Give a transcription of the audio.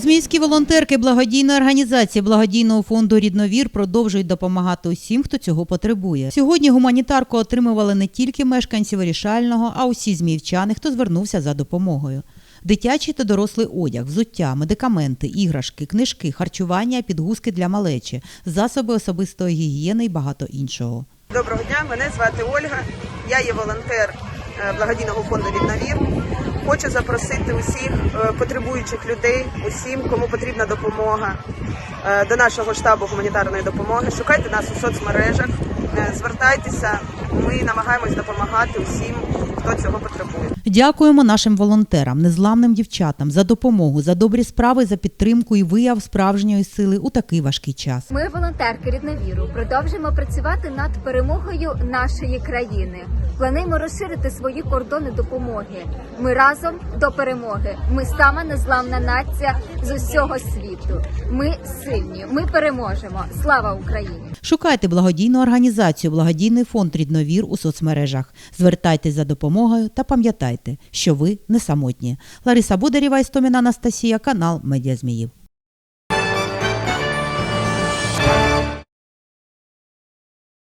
Зміївські волонтерки благодійної організації благодійного фонду Рідновір продовжують допомагати усім, хто цього потребує. Сьогодні гуманітарку отримували не тільки мешканці вирішального, а усі зміївчани, хто звернувся за допомогою. Дитячий та дорослий одяг, взуття, медикаменти, іграшки, книжки, харчування, підгузки для малечі, засоби особистої гігієни і багато іншого. Доброго дня, мене звати Ольга. Я є волонтер е, благодійного фонду Рідновір. Хочу запросити усіх е, потребуючих людей, усім, кому потрібна допомога е, до нашого штабу гуманітарної допомоги. Шукайте нас у соцмережах, е, звертайтеся. Ми намагаємось допомагати усім, хто цього потребує. Дякуємо нашим волонтерам, незламним дівчатам за допомогу, за добрі справи, за підтримку і вияв справжньої сили у такий важкий час. Ми, волонтерки Рідновіру, продовжуємо працювати над перемогою нашої країни. Плануємо розширити свої кордони допомоги. Ми разом до перемоги. Ми сама незламна нація з усього світу. Ми сильні. Ми переможемо. Слава Україні! Шукайте благодійну організацію, благодійний фонд Рідновір у соцмережах. Звертайтесь за допомогою та пам'ятайте, що ви не самотні. Лариса Бударєва, Істоміна Анастасія, канал Медіа Зміїв.